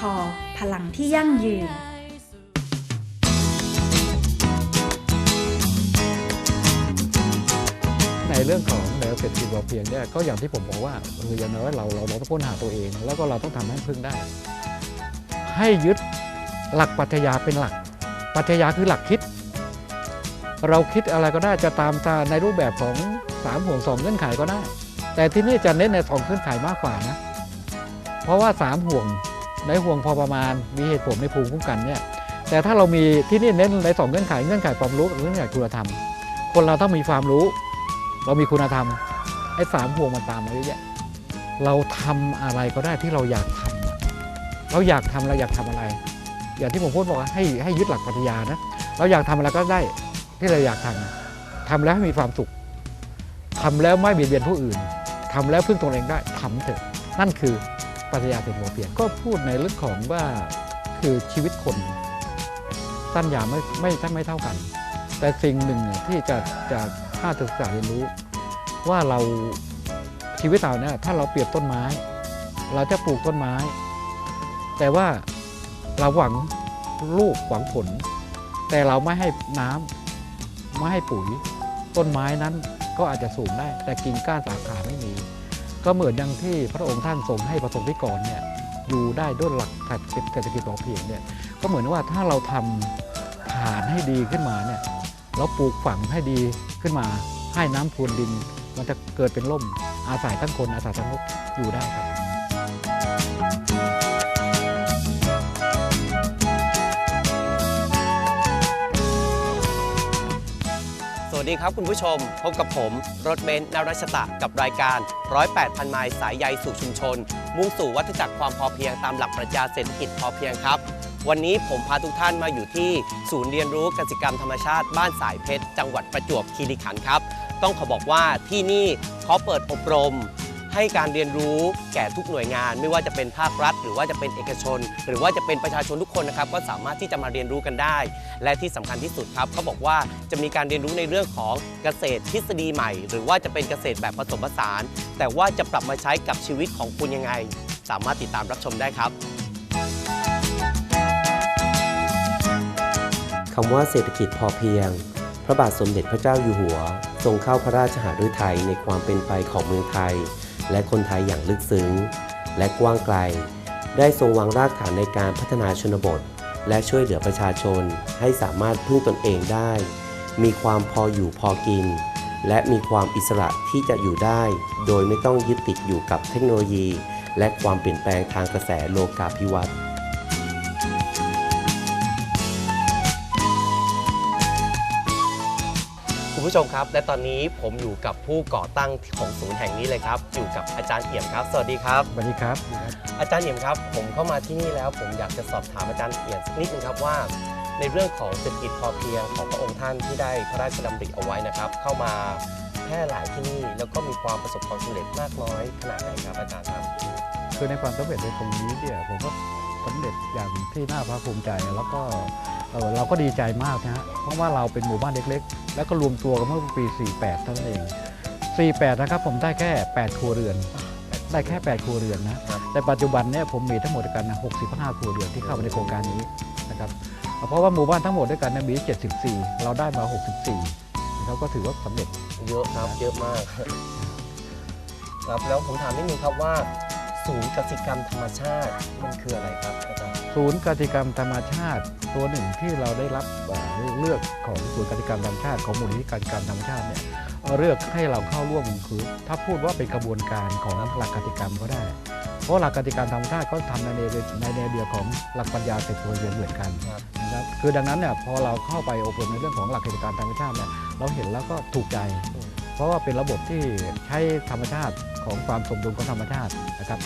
ท พลังที่ยั่งยืนในเรื่องของแนวเศรษฐกิจพอเพียงเนี่ยก็อย่างที่ผมบอกว่าคืออย่างน้อยเราเราเราต้องค้นหาตัวเอง แล้วก็เราต้องทำให้พึ่งได้ ให้ยึดหลักปรัชญาเป็นหลัก ปรัชญาคือหลักคิด เราคิดอะไรก็ได้จะตามตาในรูปแบบของสามห่วงสองเงื่อนไขก็ได้ แต่ที่นี่จะเน้นในสองเงื่อนไขมากกว่านะ เพราะว่าสามห่วง ในห่วงพอประมาณ มีเหตุผลในภูมิคุ้มกันเนี่ยแต่ถ้าเรามีที่นี่เน้นในสองเงื่อนไขเงื่อนไขความรู้กับเงื่อนไขคุณธรรม คนเราต้องมีความรู้ เรามีคุณธรรมไอ้สามห่วงมันตามมาเยอะแยะเราทำอะไรก็ได้ที่เราอยากทำอะเราอยากทำเราอยากทำอะไร อย่างที่ผมพูดบอกให้ให้ยึดหลักปรัชญานะเราอยากทำอะไรก็ได้ที่เราอยากทำทำแล้วให้มีความสุขทำแล้วไม่เบียดเบียนผู้อื่นทำแล้วพึ่งตนเองได้ทำเถอะนั่นคือ ปรัชญาเป็นหัวเปลี่ยนก็พูดในเรื่องของว่าคือชีวิตคนสั้นยาวไม่ไม่ทั้งไม่เท่ากัน แต่สิ่งหนึ่งที่จะจะน่าศึกษาเรียนรู้ ว่าเราชีวิตเราเนี่ยถ้าเราเปรียบต้นไม้ เราจะปลูกต้นไม้ แต่ว่าเราหวังลูกหวังผล แต่เราไม่ให้น้ำไม่ให้ปุ๋ย ต้นไม้นั้นก็อาจจะสูงได้ แต่กิ่งก้านสาขาไม่มี ก็เหมือนอย่างที่พระองค์ท่านทรงให้ประสงค์นิกรเนี่ยอยู่ได้ด้วยหลักเศรษฐกิจพอเพียงเนี่ยก็เหมือนว่าถ้าเราทำฐานให้ดีขึ้นมาเนี่ยเราปลูกฝังให้ดีขึ้นมา ให้น้ำพรวนดิน มันจะเกิดเป็นร่มอาศัยทั้งคนอาศัยทั้งนกอยู่ได้ครับ ดีครับคุณผู้ชม พบกับผมรถเบนซ์นรัชตะกับรายการ 108พันไมล์สายใยสู่ชุมชน มุ่งสู่วัฏจักรความพอเพียงตามหลักปรัชญาเศรษฐกิจพอเพียงครับ วันนี้ผมพาทุกท่านมาอยู่ที่ศูนย์เรียนรู้กสิกรรมธรรมชาติบ้านสายเพชร จังหวัดประจวบคีรีขันธ์ครับ ต้องขอบอกว่าที่นี่เขาเปิดอบรม ให้การเรียนรู้แก่ทุกหน่วยงาน ไม่ว่าจะเป็นภาครัฐ หรือว่าจะเป็นเอกชน หรือว่าจะเป็นประชาชนทุกคนนะครับก็สามารถที่จะมาเรียนรู้กันได้ และที่สำคัญที่สุดครับเขาบอกว่าจะมีการเรียนรู้ในเรื่องของเกษตรทฤษฎีใหม่ หรือว่าจะเป็นเกษตรแบบผสมผสาน แต่ว่าจะปรับมาใช้กับชีวิตของคุณยังไง สามารถติดตามรับชมได้ครับคำว่าเศรษฐกิจพอเพียง พระบาทสมเด็จพระเจ้าอยู่หัว ทรงเข้าพระราชหฤทัยในความเป็นไปของเมืองไทย และคนไทยอย่างลึกซึ้ง และกว้างไกล ได้ทรงวางรากฐานในการพัฒนาชนบท และช่วยเหลือประชาชนให้สามารถพึ่งตนเองได้ มีความพออยู่พอกิน และมีความอิสระที่จะอยู่ได้ โดยไม่ต้องยึดติดอยู่กับเทคโนโลยี และความเปลี่ยนแปลงทางกระแสโลกาภิวัตน์ คุณผู้ชมครับ และตอนนี้ผมอยู่กับผู้ก่อตั้งของศูนย์แห่งนี้เลยครับ อยู่กับอาจารย์เอี่ยมครับ สวัสดีครับ สวัสดีครับ อาจารย์เอี่ยมครับ ผมเข้ามาที่นี่แล้ว ผมอยากจะสอบถามอาจารย์เอี่ยมสักนิดนึงครับว่า ในเรื่องของเศรษฐกิจพอเพียงของพระองค์ท่านที่ได้พระราชดำริเอาไว้นะครับ เข้ามาแพร่หลายที่นี่แล้วก็มีความประสบความสำเร็จมากน้อยขนาดไหนครับอาจารย์ครับ คือในความสำเร็จในตรงนี้เนี่ยผมก็สำเร็จอย่างที่น่าภาคภูมิใจแล้วก็ เอ่อเราก็ดีใจมากนะฮะเพราะว่าเราเป็นหมู่บ้านเล็กๆ แล้วก็รวมตัวกันเมื่อปี 48เท่านั้นเอง 48 นะครับผมได้แค่ 8 ครัวเรือน ได้แค่ 8 ครัวเรือนนะครับแต่ปัจจุบันเนี่ยผมมีทั้งหมดด้วยกันนะ65 ครัวเรือนที่เข้ามาในโครงการนี้นะครับเพราะว่าหมู่บ้านทั้งหมดด้วยกันเนี่ยมี 74 เราได้มา 64นะครับก็ถือว่าสำเร็จเยอะครับเยอะมากครับแล้วผมถามนิดนึงครับว่าศูนย์กสิกรรมธรรมชาติมันคืออะไรครับอาจารย์ ศูนย์กติกรรมธรรมชาติ ตัวหนึ่งที่เราได้รับเลือกของศูนย์กติกรรมธรรมชาติของมูลนิธิกติกรรมธรรมชาติเนี่ยเลือกให้เราเข้าร่วมคือถ้าพูดว่าเป็นกระบวนการของหลักกติกรรมก็ได้ เพราะหลักกติกรรมธรรมชาติก็ทำในแนในแนวเดียวของหลักปัญญาเศรษฐกิจเหมือนกันนะครับคือดังนั้นเนี่ยพอเราเข้าไปอบรมในเรื่องของหลักกติกรรมธรรมชาติเนี่ยเราเห็นแล้วก็ถูกใจ เพราะว่าเป็นระบบที่ใช้ธรรมชาติของความสมดุลของธรรมชาตินะครับ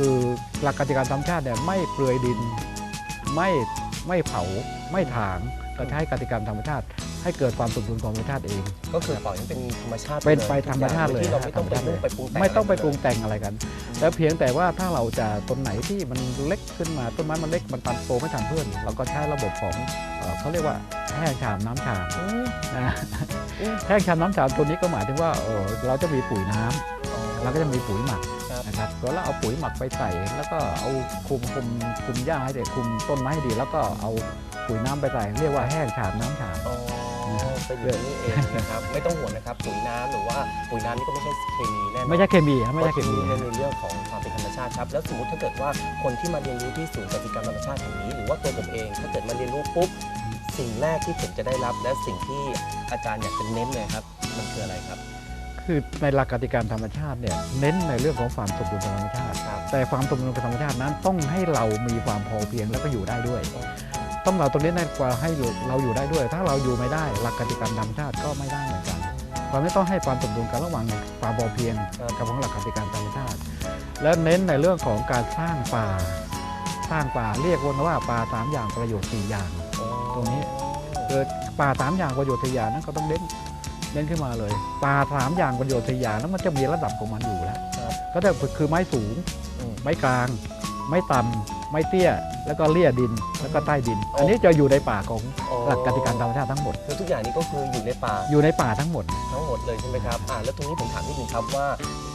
คือหลักกติกาธรรมชาติเนี่ยไม่เปลือยดินไม่ไม่เผาไม่ถางก็ใช้กติกรรมธรรมชาติ ให้เกิดความสมดุลของธรรมชาติเอง ก็คือปล่อยให้เป็นธรรมชาติเป็นลยไปธรรมชาติเลยที่เราไม่ต้องไปธรรมชาติปรุงไปปรุงแต่งไม่ต้องไปะปรุงแต่งอะไรกัน แล้วเพียงแต่ว่าถ้าเราจะต้นไหนที่มันเล็กขึ้นมาต้นไม้มันเล็กมันตันโตไม่ทันเพื่อนเราก็ใช้ระบบของเอ่อเขาเรียกว่าแห้งชามน้ำชามอืมนะอืมแห้งชามน้ำชามตัวนี้ก็หมายถึงว่าเออเราจะมีปุ๋ยน้ำอ๋อเราก็จะมีปุ๋ยหมักครับ นะครับแล้วเราเอาปุ๋ยหมักไปใส่ แล้วก็เอาคุมคุมคุมหญ้าให้ดีคุมต้นไม้ให้ดี แล้วก็เอาปุ๋ยน้ำไปใส่เรียกว่าแห้งฉาบน้ำฉาบอ๋อเป็นอย่างนี้เองนะครับไม่ต้องห่วงนะครับปุ๋ยน้ำหรือว่าปุ๋ยน้ำนี่ก็ไม่ใช่เคมีแน่นอนไม่ใช่เคมีครับไม่ใช่เคมีก็คือในเรื่องของความเป็นธรรมชาติครับแล้วสมมติถ้าเกิดว่าคนที่มาเรียนรู้ที่ศูนย์กสิกรรมธรรมชาติแห่งนี้ หรือว่าตัวผมเองถ้าเกิดมาเรียนรู้ปุ๊บสิ่งแรกที่ผมจะได้รับ และสิ่งที่อาจารย์อยากจะเน้นเลยครับมันคืออะไรครับ คือในหลักกติกาธรรมชาติเนี่ยเน้นในเรื่องของความสมดุลทางธรรมชาติครับแต่ความสมดุลทางธรรมชาตินั้นต้องให้เรามีความพอเพียงแล้วก็อยู่ได้ด้วย ต้องเราตรงนี้ในกว่าให้เราอยู่ได้ด้วย ถ้าเราอยู่ไม่ได้หลักกติกาธรรมชาติก็ไม่ได้เหมือนกันเราไม่ต้องให้ความสมดุลกันระหว่างความพอเพียงกับของหลักกติกาธรรมชาติ และเน้นในเรื่องของการสร้างป่าสร้างป่าเรียกว่าป่าสามอย่างประโยชน์สี่อย่าง ตรงนี้เกิดป่าสามอย่างประโยชน์สี่อย่างนั้นก็ต้องเน้น เน้นขึ้นมาเลยป่าสามอย่างประโยชน์สี่อย่างนั้นมันจะมีระดับของมันอยู่แล้วครับก็จะคือไม้สูงอืมไม้กลาง ไม้ต่ำไม้เตี้ย แล้วก็เลี่ยดินแล้วก็ใต้ดินโอ้อันนี้จะอยู่ในป่าของอ๋อหลักกติกาธรรมชาติทั้งหมดคือทุกอย่างนี้ก็คืออยู่ในป่าอยู่ในป่าทั้งหมด ทั้งหมดเลยใช่ไหมครับอ่าแล้วตรงนี้ผมถามนิดนึงครับว่า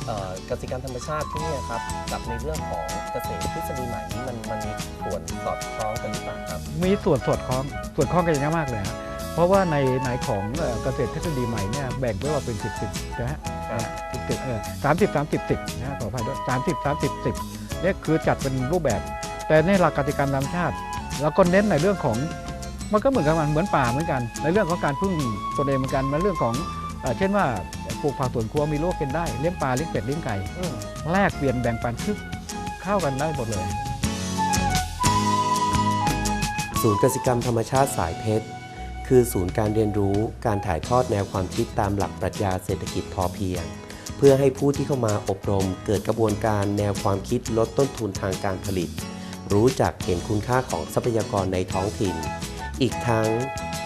เอ่อกสิกรรมธรรมชาติที่เนี่ยครับกับในเรื่องของเกษตรทฤษฎีใหม่นี้มันมันมีส่วนสอดคล้องกันหรือเปล่าครับมีส่วนสอดคล้องส่วนคล้องกันอย่างมากเลยฮะ เพราะว่าในในของเอ่อเกษตรทฤษฎีใหม่เนี่ยแบ่งไว้ว่าเป็นสิบสิบนะฮะครับสิบสิบเออสามสิบสามสิบสิบนะฮะขออภัยด้วยสามสิบสามสิบสิบเนี่ยคือจัดเป็นรูปแบบ แต่ในหลักกติกาธรรมชาติเราก็เน้นในเรื่องของมันก็เหมือนกันมันเหมือนป่าเหมือนกัน ในเรื่องของการพึ่งตนเองเหมือนกันในเรื่องของเอ่อเช่นว่าปลูกผักสวนครัวมีโรคเป็นได้เลี้ยงปลาเลี้ยงเป็ดเลี้ยงไก่อืมแลกเปลี่ยนแบ่งปันคือเข้ากันได้หมดเลย ศูนย์กสิกรรมธรรมชาติสายเพชร คือศูนย์การเรียนรู้การถ่ายทอดแนวความคิดตามหลักปรัชญาเศรษฐกิจพอเพียง เพื่อให้ผู้ที่เข้ามาอบรม เกิดกระบวนการแนวความคิดลดต้นทุนทางการผลิต รู้จักเห็นคุณค่าของทรัพยากรในท้องถิ่น อีกทั้ง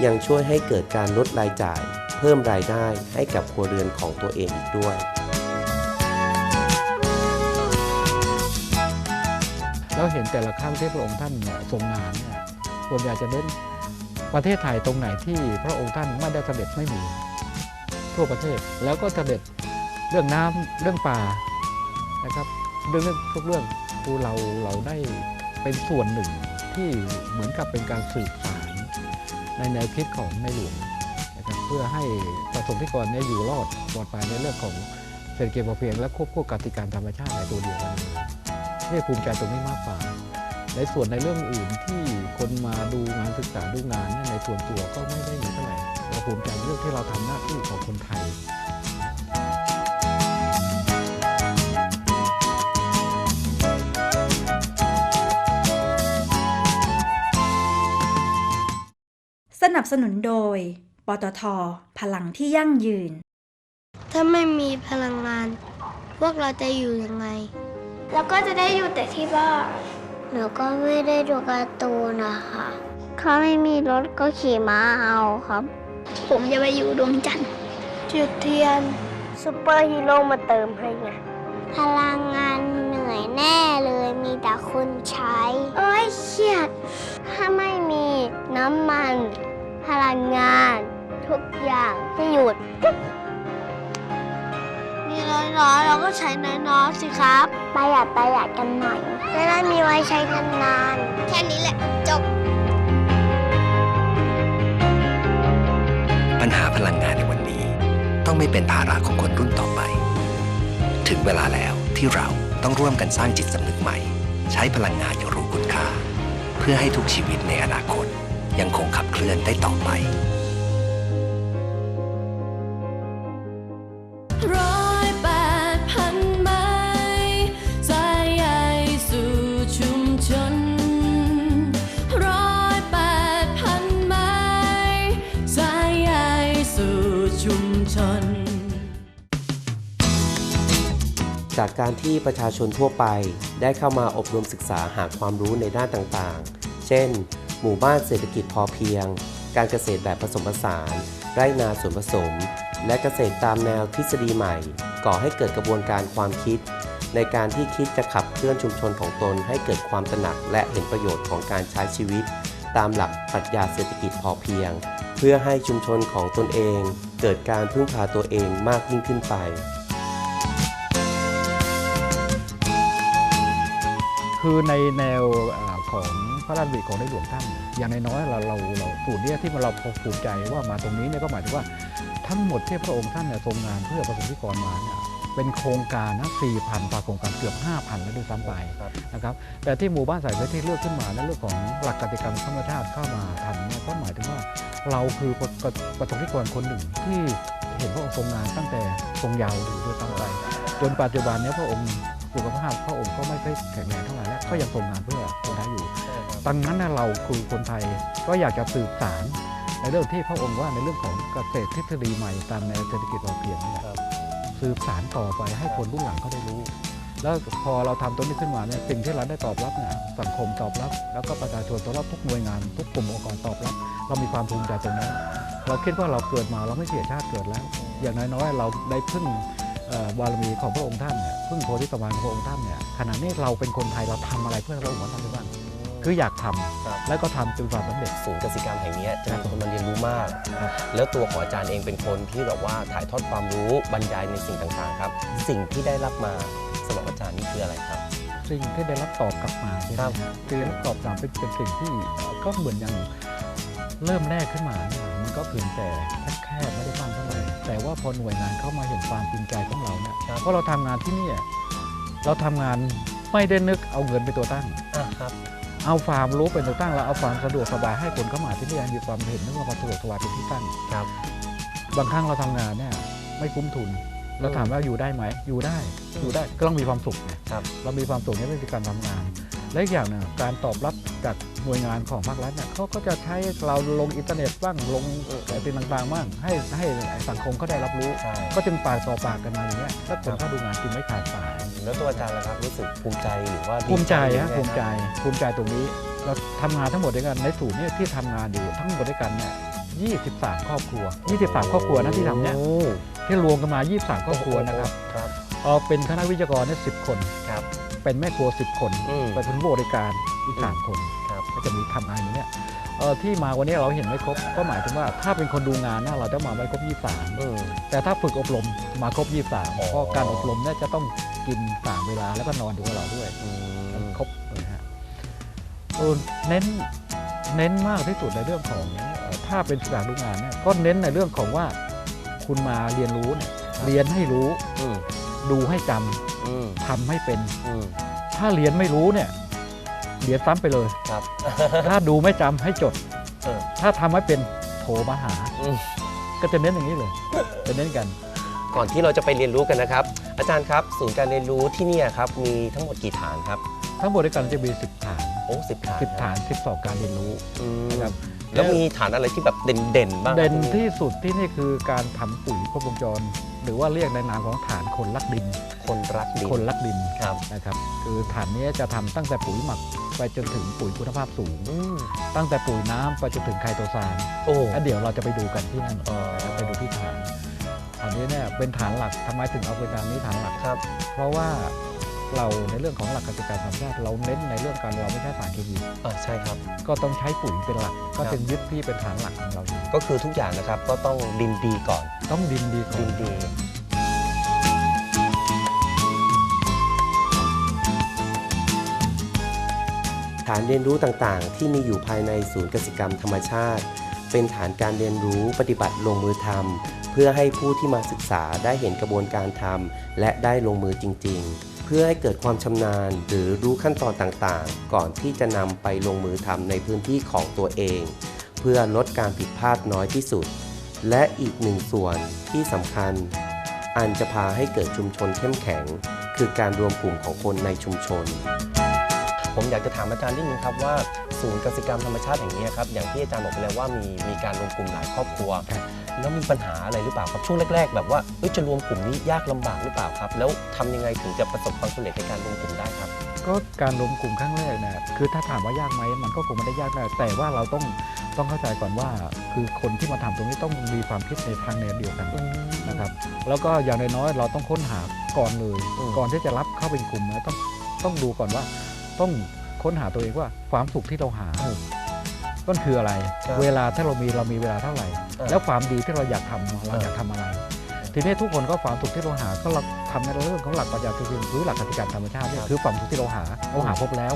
ยังช่วยให้เกิดการลดรายจ่าย เพิ่มรายได้ให้กับครัวเรือนของตัวเองอีกด้วย แล้วเห็นแต่ละครั้งที่พระองค์ท่านทรงงานเนี่ยส่วนใหญ่จะเน้น ประเทศไทยตรงไหนที่พระองค์ท่านไม่ได้เสด็จไม่มี ทั่วประเทศแล้วก็เสด็จเรื่องน้ำเรื่องป่านะครับเรื่องเรื่องทุกเรื่องคือเราเราได้เป็นส่วนหนึ่งที่เหมือนกับเป็นการสืบสารในแนวคิดของในหลวงนะครับเพื่อให้ประสงค์นิกรเนี่ยอยู่รอดปลอดภัยในเรื่องของเศรษฐกิจพอเพียงและควบคู่กติการธรรมชาติในตัวเดียวกันนี่ภูมิใจตรงนี้มากกว่าในส่วนในเรื่องอื่นที่ คนมาดูงานศึกษาดูงานเนี่ยในส่วนตัวก็ไม่ได้มีเท่าไหร่เราภูมิใจเรื่องที่เราทำหน้าที่ของคนไทยสนับสนุนโดย ปตท พลังที่ยั่งยืน ถ้าไม่มีพลังงาน พวกเราจะอยู่ยังไง แล้วก็จะได้อยู่แต่ที่บ้าน หนูก็ไม่ได้ดูการ์ตูนนะคะเขาไม่มีรถก็ขี่ม้าเอาครับ ผมจะไปอยู่ดวงจันทร์จุดเทียนซูเปอร์ฮีโร่มาเติมให้ไงพลังงานเหนื่อยแน่เลยมีแต่คนใช้ โอ้ยเครียด ถ้าไม่มีน้ำมัน พลังงาน ทุกอย่างจะหยุดมี น้อยๆ เราก็ใช้น้อยๆสิครับ ประหยัดประหยัดกันหน่อยจะได้มีไว้ใช้นานๆ แค่นี้แหละ จบ ปัญหาพลังงานในวันนี้ ต้องไม่เป็นภาระของคนรุ่นต่อไป ถึงเวลาแล้วที่เราต้องร่วมกันสร้างจิตสำนึกใหม่ ใช้พลังงานอย่างรู้คุณค่า เพื่อให้ทุกชีวิตในอนาคต ยังคงขับเคลื่อนได้ต่อไป ชุมชนร้อยแปดพันไม้สายใยสู่ชุมชน จากการที่ประชาชนทั่วไปได้เข้ามาอบรมศึกษาหาความรู้ในด้านต่างๆ เช่น หมู่บ้านเศรษฐกิจพอเพียง การเกษตรแบบผสมผสาน ไร่นาส่วนผสม และเกษตรตามแนวทฤษฎีใหม่ ก่อให้เกิดกระบวนการความคิด ในการที่คิดจะขับเคลื่อนชุมชนของตนให้เกิดความตระหนักและเห็นประโยชน์ของการใช้ชีวิต ตามหลักปรัชญาเศรษฐกิจพอเพียง เพื่อให้ชุมชนของตนเอง เกิดการพึ่งพาตัวเองมากยิ่งขึ้นไป คือในแนวอของพระราชดำริของในหลวงท่านอย่างน้อยเราเราเราสูตรเนี้ยที่เราภูมิใจว่ามาตรงนี้เนี่ยก็หมายถึงว่าทั้งหมดที่พระองค์ท่านเนี่ยทรงงานเพื่อประสงค์นิกรมาเนี่ย เป็นโครงการนะ4,000กว่าโครงการเกือบ 5,000 แล้วด้วยซ้ำไปครับนะครับแต่ที่หมู่บ้านสายเพชรที่เลือกขึ้นมาในเรื่องของหลักกติกรรมธรรมชาติเข้ามาทำเนี่ยก็หมายถึงว่าเราคือประประประสงค์นิกรคนหนึ่งที่เห็นพระองค์ทรงงานตั้งแต่ทรงเยาว์อยู่ด้วยซ้ำไป จนปัจจุบันเนี้พระองค์สุขภาพพระองค์ก็ไม่ค่อยแข็งแรงเท่าไหร่แล้วก็ยังทรงงานเพื่อคนไทยอยู่ดังนั้นนะเราคือคนไทยก็อยากจะสืบสารในเรื่องที่พระองค์ว่าในเรื่องของเกษตรทฤษฎีใหม่ตามแนวเศรษฐกิจพอเพียงนี่แหละครับ สืบสารต่อไปให้คนรุ่นหลังเขาได้รู้ แล้วพอเราทำตัวนี้ขึ้นมาเนี่ยสิ่งที่เราได้ตอบรับเนี่ยสังคมตอบรับ แล้วก็ประชาชนตอบรับทุกหน่วยงาน ทุกกลุ่มองค์กรตอบรับ เรามีความภูมิใจตรงนั้นเราคิดว่าเราเกิดมาเราไม่เสียชาติเกิดแล้ว อย่างน้อยๆเราได้พึ่งบารมีของพระองค์ท่านเนี่ยพึ่งโพธิสมภารของพระองค์ท่านเนี่ยขณะนี้เราเป็นคนไทยเราทำอะไรเพื่อพระองค์ท่านได้บ้าง คืออยากทำครับแล้วก็ทำจนความสำเร็จศูนย์กสิกรรมแห่งเนี้ยจะครัมีบคนมาเรียนรู้มากครับแล้วตัวของอาจารย์เองเป็นคนที่แบบว่าถ่ายทอดความรู้บรรยายในสิ่งต่างๆครับ สิ่งที่ได้รับมาสำหรับอาจารย์นี่คืออะไรครับสิ่งที่ได้รับตอบกลับมาใช่ไหมครับฮะคือได้รับตอบกลับเป็นเป็นสิ่งที่เอ่อก็เหมือนอย่างเริ่มแรกขึ้นมาเนี่ยมันก็เพียงแต่แคบๆไม่ได้มากเท่าไหร่แต่ว่าพอหน่วยงานเข้ามาเห็นความจริงใจของเราเนี่ยครับเพราะเราทำงานที่เนี่ยเราทำงานไม่ได้นึกเอาเงินเป็นตัวตั้งอะครับ เอาความรู้เป็นตัวตั้งแล้วเอาความสะดวกสบายให้คนเข้ามาที่นี่มีความเห็นนึกว่าความสะดวกสบายเป็นที่ตั้งครับ บางครั้งเราทำงานเนี่ยไม่คุ้มทุนเราถามว่าอยู่ได้ไหม อยู่ได้ อยู่ได้ ก็ต้องมีความสุขไงครับ เรามีความสุขในเรื่องการทำงาน และอีกอย่างหนึงการตอบรับจากหน่วยงานของภาครัฐเนี่ยเขาก็จะใช้เราลงอินเทอร์เน็ตบ้าง ลงอะไรต่างๆบ้าง ให้ให้สังคมเขาได้รับรู้ใช่ก็จึงปากต่อปากกันมาอย่างเงี้ย แล้วคนเข้าดูงานจึงไม่ขาดสาย แล้วตัวอาจารย์ล่ะครับรู้สึกภูมิใจหรือว่าดีภูมิใจหรือฮะไงภูมิใจครับภูมิใจตรงนี้ เราทำงานทั้งหมดด้วยกันในศูนย์เนี่ยที่ทำงานอยู่ทั้งหมดด้วยกันเนี่ย23 ครอบครัว 23 ครอบครัวนะที่ทำเนี่ยโอ้ที่รวมกันมา 23 ครอบครัวนะครับครับ เอาเป็นคณะวิทยากรเนี่ย10 คน ครับ เป็นแม่ครัว 10 คนอืม เป็นผู้บริการอีกอืม 3คน ครับ ก็จะมีทำงานอย่างเนี้ยเอ่อ ที่มาวันนี้เราเห็นไม่ครบก็หมายถึงว่าถ้าเป็นคนดูงานนะเราจะมาไม่ครบอืม23 แต่ถ้าฝึกอบรมมาครบ 23อ๋อเพราะการอบรมเนี่ยจะต้องกิน3เวลาแล้วก็นอนอยู่กับเราด้วยอืมครบเลยฮะเออเน้นเน้นมากที่สุดในเรื่องของเอ่อถ้าเป็นสถานดูงานเนี่ยก็เน้นในเรื่องของว่าคุณมาเรียนรู้เนี่ยเรียนให้รู้อืมดูให้จำอืมทำให้เป็นอืมถ้าเรียนไม่รู้เนี่ย เรียนซ้ำไปเลย ครับ ถ้าดูไม่จำให้จด เออ ถ้าทำไม่เป็นโทรมาหา อืมก็จะเน้นอย่างนี้เลย จะเน้นกัน ก่อนที่เราจะไปเรียนรู้กันนะครับ อาจารย์ครับ ศูนย์การเรียนรู้ที่เนี่ยครับ มีทั้งหมดกี่ฐานครับ ทั้งหมดด้วยกันจะมี 10 ฐาน โอ้สิบฐาน10 ฐาน 12 การเรียนรู้อืมนะครับแล้วมีฐานอะไรที่แบบเด่นๆบ้างครับเด่นที่ที่สุดที่นี่คือการทำปุ๋ยครบวงจร หรือว่าเรียกในนามของฐานคนรักดิน คนรักดินคนรักดินครับนะครับ คือฐานนี้จะทำตั้งแต่ปุ๋ยหมักไปจนถึงปุ๋ยคุณภาพสูงอืมตั้งแต่ปุ๋ยน้ำไปจนถึงไคโตซานโอ้แล้วเดี๋ยวเราจะไปดูกันที่นั่นอ๋อนะครับไปดูที่ฐานอันนี้เนี่ยเป็นฐานหลักทำไมถึงเอาเป็นฐานนี้ฐานหลักครับ เพราะว่า เราในเรื่องของหลักกติกาธรรมชาติเราเน้นในเรื่องการเราไม่ใช้สารเคมีอ่าใช่ครับ ก็ต้องใช้ปุ๋ยเป็นหลัก ก็ครับจึงยึดที่เป็นฐานหลักของเราอยู่ก็คือทุกอย่างนะครับก็ต้องดินดีก่อนต้องดินดีก่อดินนดี ฐานเรียนรู้ต่างๆ ที่มีอยู่ภายในศูนย์กสิกรรมธรรมชาติ เป็นฐานการเรียนรู้ปฏิบัติลงมือทำเพื่อให้ผู้ที่มาศึกษาได้เห็นกระบวนการทำและได้ลงมือจริงๆเพื่อให้เกิดความชำนาญ หรือรู้ขั้นตอนต่างๆ ก่อนที่จะนำไปลงมือทำในพื้นที่ของตัวเอง เพื่อลดการผิดพลาดน้อยที่สุด และอีกหนึ่งส่วนที่สำคัญ อันจะพาให้เกิดชุมชนเข้มแข็ง คือการรวมกลุ่มของคนในชุมชน ผมอยากจะถามอาจารย์นิดนึงครับว่าศูนย์กสิกรรมธรรมชาติแห่งนี้ครับอย่างที่อาจารย์บอกไปแล้วว่ามีมีการรวมกลุ่มหลายครอบครัวครับ แล้วมีปัญหาอะไรหรือเปล่าครับช่วงแรก ๆ แบบว่าเอ้ยจะรวมกลุ่มนี้ยากลำบากหรือเปล่าครับ แล้วทำยังไงถึงจะประสบความสำเร็จในการรวมกลุ่มได้ครับ ก็การรวมกลุ่มครั้งแรกเนี่ยคือถ้าถามว่ายากไหมมันก็คงไม่ได้ยากมากแต่ว่าเราต้องต้องเข้าใจก่อนว่า คือคนที่มาทำตรงนี้ต้องมีความคิดในทางแนวเดียวกันนะครับแล้วก็อย่างน้อยๆเราต้องค้นหาก่อนเลย อืม ก่อนที่จะรับเข้าเป็นกลุ่มนะต้องต้องดูก่อนว่า ต้องค้นหาตัวเองว่าความสุขที่เราหา ต้นคืออะไร ครับเวลาถ้าเรามีเรามีเวลาเท่าไหร่ อ่าแล้วความดีที่เราอยากทำเราอยากทำอะไร ทีนี้ทุกคนก็ความสุขที่เราหาก็เราทำในเรื่องของหลักปรัชญาคือหรือหลักกติกาธรรมชาติเนี่ยคือความสุขที่เราหาเราหาพบแล้ว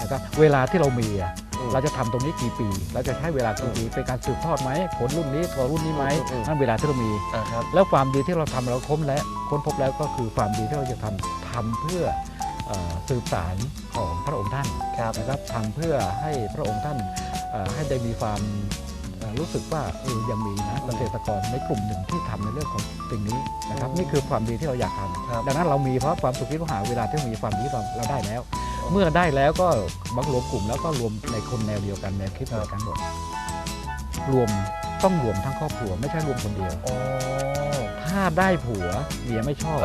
นะครับเวลาที่เรามีอะอืมเราจะทำตรงนี้กี่ปี เราจะใช้เวลากี่ปีเป็นการสืบทอดไหมผลรุ่นนี้ตัวรุ่นนี้ไหมอืมอืม นั่นเวลาที่เรามี อ่าครับ แล้วความดีที่เราทำเราค้นและค้นพบแล้วก็คือความดีที่เราจะทำทำเพื่อเอ่อสืบสารของพระองค์ท่านครับ นะครับทำเพื่อให้พระองค์ท่านเอ่อ ให้ได้มีความเอ่อรู้สึกว่าเออยังมีนะเกษตรกรในกลุ่มหนึ่งที่ทำในเรื่องของสิ่งนี้นะครับอืมนี่คือความดีที่เราอยากทครับำดังนั้นเรามีเพราะความสุขที่เราหาเวลาที่เรามีความดีที่เราเราได้แล้ว เมื่อได้แล้วก็บังรวมกลุ่มแล้วก็รวมในคนแนวเดียวกันแนวคิดเดียวกันหมดรวมต้องรวมทั้งครอบครัวไม่ใช่รวมคนเดียวอ๋อถ้าได้ผัวเมียไม่ชอบ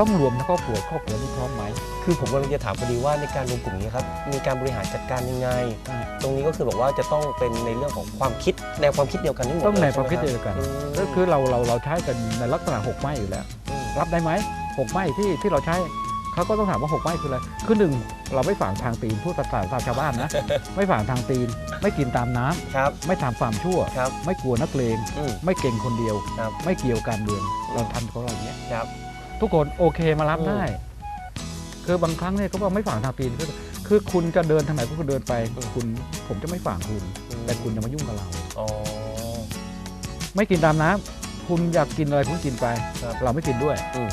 ต้องรวมทั้งครอบครัวครอบครัวนี้พร้อมไหม คือผมกำลังจะถามพอดีว่าในการรวมกลุ่มนี้ครับมีการบริหารจัดการยังไงอ่าตรงนี้ก็คือบอกว่าจะต้องเป็นในเรื่องของความคิดแนวความคิดเดียวกันทั้งหมดต้องในลความคิดใช่เดีไหยวกันอืมก็คือเราเราเราใช้กันในลักษณะหกไม้อยู่แล้ว รับได้ไหมหกไม้ที่ที่เราใช้เขาก็ต้องถามว่าหกไม้คืออะไรคือหนึ่งเราไม่ฝังทางตีนพูดภาษาภาษาชาวบ้านนะ ไม่ฝังทางตีน ไม่กินตามน้ำครับไม่ทำความชั่วครับไม่กลัวนักเลงอืมไม่เก่งคนเดียวครับไม่เกี่ยวการเมืองเราทำของเราอย่างเนี้ยครับ ทุกคนโอเคมารับอืมได้ คือบางครั้งเนี่ยเขาบอกไม่ฝังทางตีนคือคือคุณจะเดินทางไหนก็คุณเดินไปคุณผมจะไม่ฝังคุณ แต่คุณจะมายุ่งกับเราอ๋อไม่กินตามน้ำคุณอยากกินอะไรคุณกินไปครับเราไม่กินด้วยอืม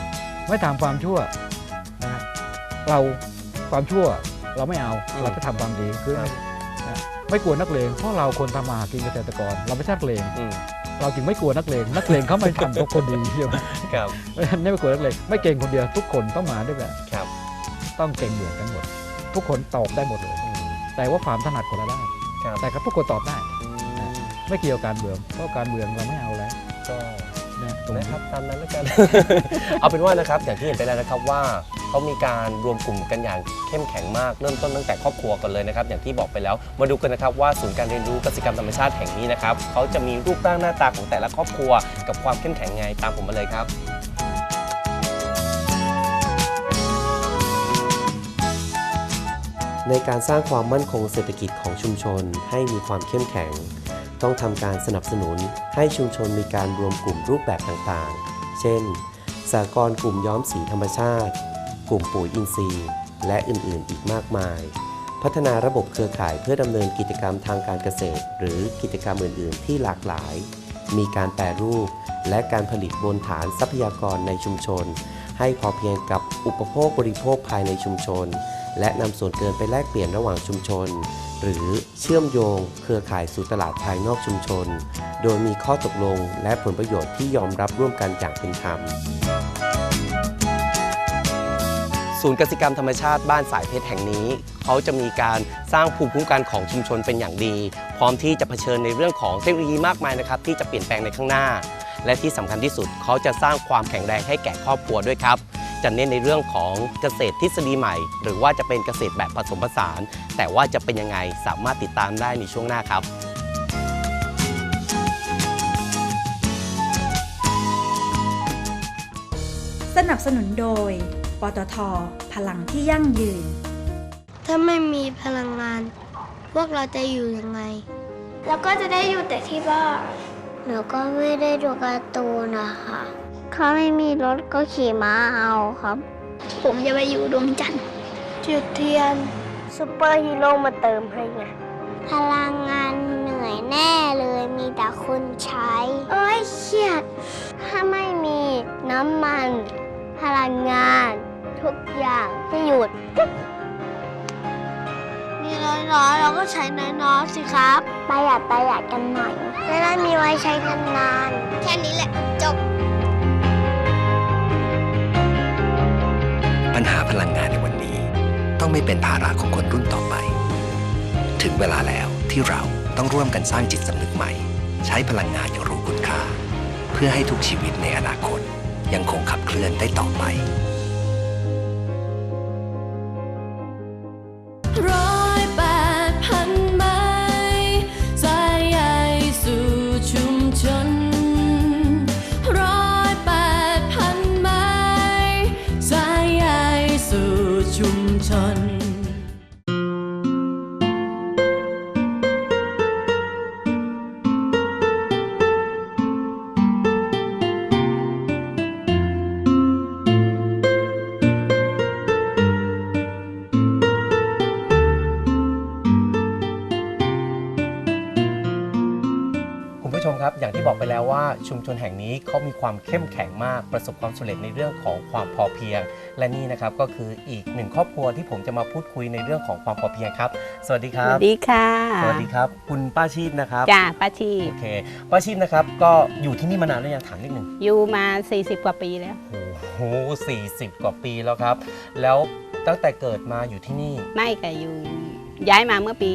ไม่ทำความชั่วนะฮะเราความชั่วเราไม่เอาอืมเราจะทำความดีคือครับนะไม่กลัวนักเลงเพราะเราคนทำมาหากินเกษตรกร เราไม่ใช่นักเลงอืม เราจึงไม่กลัวนักเลงนักเลงเขาไม่ทำกับคนดีใช่ไหมครับเพราะฉะนั้นไม่กลัวนักเลงไม่เก่งคนเดียวทุกคนต้องมาด้วยกันครับ ต้องเก่งเหมือนกันหมด ทุกคนตอบได้หมดเลยอืมแต่ว่าความถนัดคนละด้านครับ แต่ก็ทุกคนตอบได้อืมไม่เกี่ยวกับการเมืองเพราะการเมืองเราไม่เอาแล้วก็นะตรงนี้นะครับตามนั้นแล้วกัน เอาเป็นว่านะครับอย่างที่เห็นไปแล้วนะครับว่า เขามีการรวมกลุ่มกันอย่างเข้มแข็งมาก เริ่มต้นตั้งแต่ครอบครัวก่อนเลยนะครับ อย่างที่บอกไปแล้ว มาดูกันนะครับว่าศูนย์การเรียนรู้กสิกรรมธรรมชาติแห่งนี้นะครับเขาจะมีรูปร่างหน้าตาของแต่ละครอบครัว กับความเข้มแข็งไงตามผมมาเลยครับในการสร้างความมั่นคงเศรษฐกิจของชุมชนให้มีความเข้มแข็ง ต้องทำการสนับสนุนให้ชุมชนมีการรวมกลุ่มรูปแบบต่างๆ เช่นสหกรณ์กลุ่มย้อมสีธรรมชาติ กลุ่มปุ๋ยอินทรีย์ และอื่นๆ อีกมากมาย พัฒนาระบบเครือข่ายเพื่อดำเนินกิจกรรมทางการเกษตร หรือกิจกรรมอื่น ๆ ที่หลากหลาย มีการแปรรูป และการผลิตบนฐานทรัพยากรในชุมชน ให้พอเพียงกับอุปโภคบริโภคภายในชุมชน และนำส่วนเกินไปแลกเปลี่ยนระหว่างชุมชน หรือเชื่อมโยง เครือข่ายสู่ตลาดภายนอกชุมชน โดยมีข้อตกลงและผลประโยชน์ที่ยอมรับร่วมกันอย่างเป็นธรรม ศูนย์กสิกรรมธรรมชาติบ้านสายเพชรแห่งนี้ เขาจะมีการสร้างภูมิคุ้มกันของชุมชนเป็นอย่างดี พร้อมที่จะเผชิญในเรื่องของเทคโนโลยีมากมายนะครับที่จะเปลี่ยนแปลงในข้างหน้า และที่สำคัญที่สุดเขาจะสร้างความแข็งแรงให้แก่ครอบครัวด้วยครับจะเน้นในเรื่องของเกษตรทฤษฎีใหม่ หรือว่าจะเป็นเกษตรแบบผสมผสาน แต่ว่าจะเป็นยังไงสามารถติดตามได้ในช่วงหน้าครับสนับสนุนโดย ปตท พลังที่ยั่งยืน ถ้าไม่มีพลังงาน พวกเราจะอยู่ยังไง แล้วก็จะได้อยู่แต่ที่บ้านหนูก็ไม่ได้ดูการ์ตูนนะคะถ้าไม่มีรถก็ขี่ม้าเอาครับ ผมจะไปอยู่ดวงจันทร์จุดเทียนซูเปอร์ฮีโร่มาเติมให้ไงพลังงานเหนื่อยแน่เลยมีแต่คนใช้ เอ้ยเครียด ถ้าไม่มีน้ำมัน พลังงาน ทุกอย่างจะหยุด มีน้อยๆเราก็ใช้น้อยๆสิครับ ประหยัดประหยัดกันหน่อยจะได้มีไว้ใช้นานๆแค่นี้แหละจบ ปัญหาพลังงานในวันนี้ ต้องไม่เป็นภาระของคนรุ่นต่อไป ถึงเวลาแล้วที่เราต้องร่วมกันสร้างจิตสำนึกใหม่ ใช้พลังงานอย่างรู้คุณค่า เพื่อให้ทุกชีวิตในอนาคตยังคงขับเคลื่อนได้ต่อไป แล้วว่าชุมชนแห่งนี้เขามีความเข้มแข็งมากประสบความสำเร็จในเรื่องของความพอเพียง และนี่นะครับก็คืออีกหนึ่งครอบครัวที่ผมจะมาพูดคุยในเรื่องของความพอเพียงครับ สวัสดีคสรับวัสดีค่ะสวัสดีครับ คุณป้าชีพนะครับจ้าป้าชีโอเคป้าชีพนะครับก็อยู่ที่นี่มานานหรือยังถามนิดหนึ่งอยู่มา 40 กว่าปีแล้ว โอ้โหสี่สิบกว่าปีแล้วครับ แล้วตั้งแต่เกิดมาอยู่ที่นี่ไม่ก็อยู่ ย้ายมาเมื่อปี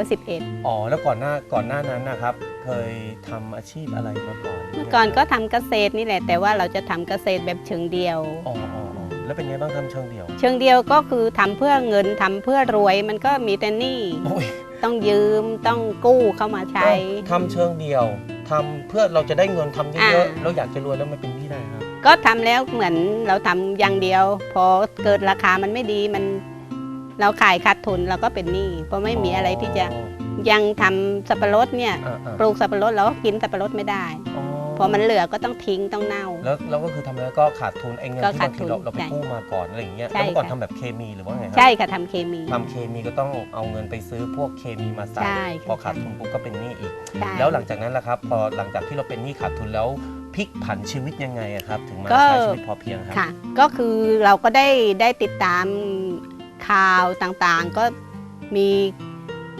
2511 อ๋อแล้วก่อนหน้าก่อนหน้านั้นนะครับ เคยทำอาชีพอะไรมาก่อนเมื่อก่อนก็ทำเกษตรนี่แหละ แต่ว่าเราจะทำเกษตรแบบเชิงเดียว อ๋ออ๋ออ๋อแล้วเป็นไงบ้างทำเชิงเดี่ยว เชิงเดียวก็คือทำเพื่อเงินทำเพื่อรวยมันก็มีแต่หนี้โอ้ยต้องยืมต้องกู้เข้ามาใช้ ทำเชิงเดี่ยวทำเพื่อเราจะได้เงินทำเยอะอ่าๆเราอยากจะรวยแล้วมันเป็นที่ได้ครับ ก็ทำแล้วเหมือนเราทำอย่างเดียว พอเกิดราคามันไม่ดีมัน เราขายขาดทุนเราก็เป็นหนี้เพราะไม่มีอะไรที่จะ ยังทำสับปะรดเนี่ยอ่าอ่าปลูกสับปะรดเราก็กินสับปะรดไม่ได้ อ๋อพอมันเหลือก็ต้องทิ้งต้องเน่า แล้วเราก็คือทำแล้วก็ขาดทุนไอ้เงินก็ที่ขาบาดงทุทีนเราเราไปใช่กู้มาก่อนอะไรอย่างเงี้ยใช่แล้วเมื่อก่อนค่ะ ทำแบบเคมีหรือว่าไงครับใช่ค่ะทำเคมี ทำเคมีก็ต้องเอาเงินไปซื้อพวกเคมีมาใส่ใช่ค่ะ พอขาดทุนปุ๊บก็เป็นหนี้อีก ใช่แล้วหลังจากนั้นล่ะครับ พอหลังจากที่เราเป็นหนี้ขาดทุนแล้วพลิกผันชีวิตยังไงอะครับ ถึงมาก็ใช้ชีวิตพอเพียงครับ ค่ะ ก็คือเราก็ได้ได้ติดตามข่าวต่างๆ ก็มี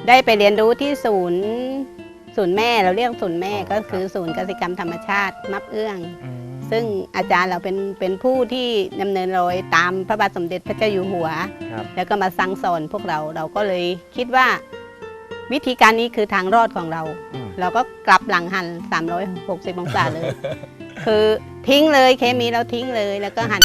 ได้ไปเรียนรู้ที่ศูนย์ศูนย์แม่เราเรียกศูนย์แม่อ๋อก็คือศูนย์กสิกรรมธรรมชาติมับเอื้องอืมซึ่งอาจารย์เราเป็นเป็นผู้ที่ดำเนินรอยตามพระบาทสมเด็จพระเจ้าอยู่หัวครับแล้วก็มาสั่งสอนพวกเราเราก็เลยคิดว่า วิธีการนี้คือทางรอดของเราอืมเราก็กลับหลังหัน 360 องศาเลย คือทิ้งเลยเคมีเราทิ้งเลยแล้วก็หัน